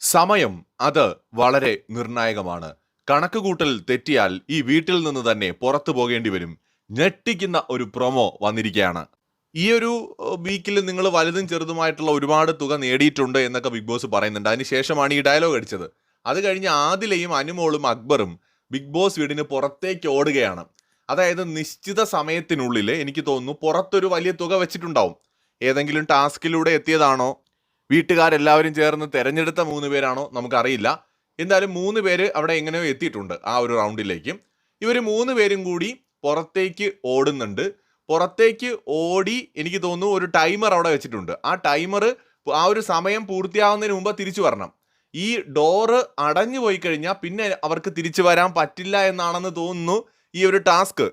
സമയം അത് വളരെ നിർണായകമാണ്. കണക്കുകൂട്ടൽ തെറ്റിയാൽ ഈ വീട്ടിൽ നിന്ന് തന്നെ പുറത്തു പോകേണ്ടി വരും. ഞെട്ടിക്കുന്ന ഒരു പ്രൊമോ വന്നിരിക്കുകയാണ്. ഈ ഒരു വീക്കിൽ നിങ്ങൾ വലുതും ചെറുതുമായിട്ടുള്ള ഒരുപാട് തുക നേടിയിട്ടുണ്ട് എന്നൊക്കെ ബിഗ് ബോസ് പറയുന്നുണ്ട്. അതിനുശേഷമാണ് ഈ ഡയലോഗ് അടിച്ചത്. അത് കഴിഞ്ഞ് ആദിലയും അനുമോളും അക്ബറും ബിഗ് ബോസ് വീടിന് പുറത്തേക്ക് ഓടുകയാണ്. അതായത് നിശ്ചിത സമയത്തിനുള്ളിൽ എനിക്ക് തോന്നുന്നു പുറത്തൊരു വലിയ തുക വെച്ചിട്ടുണ്ടാവും. ഏതെങ്കിലും ടാസ്കിലൂടെ എത്തിയതാണോ? വീട്ടുകാരെല്ലാവരും ചേർന്ന് തെരഞ്ഞെടുത്ത മൂന്ന് പേരാണോ നമുക്കറിയില്ല. എന്തായാലും മൂന്ന് പേര് അവിടെ എങ്ങനെയോ എത്തിയിട്ടുണ്ട് ആ ഒരു റൗണ്ടിലേക്ക്. ഇവർ മൂന്ന് പേരും കൂടി പുറത്തേക്ക് ഓടുന്നുണ്ട്. പുറത്തേക്ക് ഓടി എനിക്ക് തോന്നുന്നു ഒരു ടൈമർ അവിടെ വെച്ചിട്ടുണ്ട്. ആ ടൈമർ ആ ഒരു സമയം പൂർത്തിയാവുന്നതിന് മുമ്പ് തിരിച്ചു വരണം. ഈ ഡോറ് അടഞ്ഞു പോയി കഴിഞ്ഞാൽ പിന്നെ അവർക്ക് തിരിച്ചു വരാൻ പറ്റില്ല എന്നാണെന്ന് തോന്നുന്നു ഈ ഒരു ടാസ്ക്.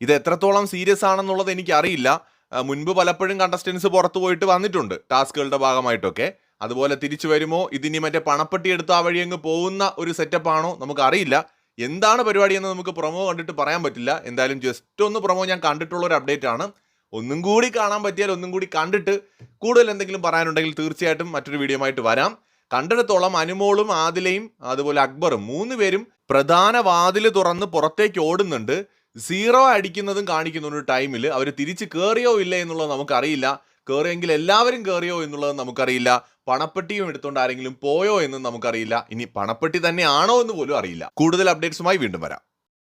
ഇത് എത്രത്തോളം സീരിയസ് ആണെന്നുള്ളത് എനിക്കറിയില്ല. മുൻപ് പലപ്പോഴും കണ്ടസ്റ്റൻസ് പുറത്തു പോയിട്ട് വന്നിട്ടുണ്ട് ടാസ്കുകളുടെ ഭാഗമായിട്ടൊക്കെ. അതുപോലെ തിരിച്ചു വരുമോ? ഇതിനി മറ്റേ പണപ്പെട്ടി എടുത്ത് ആ വഴി അങ്ങ് പോകുന്ന ഒരു സെറ്റപ്പ് ആണോ? നമുക്ക് അറിയില്ല എന്താണ് പരിപാടി എന്ന് നമുക്ക് പ്രൊമോ കണ്ടിട്ട് പറയാൻ പറ്റില്ല. എന്തായാലും ജസ്റ്റ് ഒന്ന് പ്രൊമോ ഞാൻ കണ്ടിട്ടുള്ള ഒരു അപ്ഡേറ്റ് ആണ്. ഒന്നും കൂടി കാണാൻ പറ്റിയാൽ ഒന്നും കൂടി കണ്ടിട്ട് കൂടുതൽ എന്തെങ്കിലും പറയാനുണ്ടെങ്കിൽ തീർച്ചയായിട്ടും മറ്റൊരു വീഡിയോ ആയിട്ട് വരാം. കണ്ടിടത്തോളം അനുമോളും ആദിലയും അതുപോലെ അക്ബറും മൂന്ന് പേരും പ്രധാന വാതിൽ തുറന്ന് പുറത്തേക്ക് ഓടുന്നുണ്ട്. സീറോ അടിക്കുന്നതും കാണിക്കുന്ന ഒരു ടൈമിൽ അവർ തിരിച്ച് കയറിയോ ഇല്ല എന്നുള്ളത് നമുക്കറിയില്ല. കയറിയെങ്കിൽ എല്ലാവരും കയറിയോ എന്നുള്ളത് നമുക്കറിയില്ല. പണപ്പെട്ടിയും എടുത്തുകൊണ്ട് ആരെങ്കിലും പോയോ എന്നും നമുക്കറിയില്ല. ഇനി പണപ്പെട്ടി തന്നെയാണോ എന്ന് പോലും അറിയില്ല. കൂടുതൽ അപ്ഡേറ്റ്സുമായി വീണ്ടും വരാം.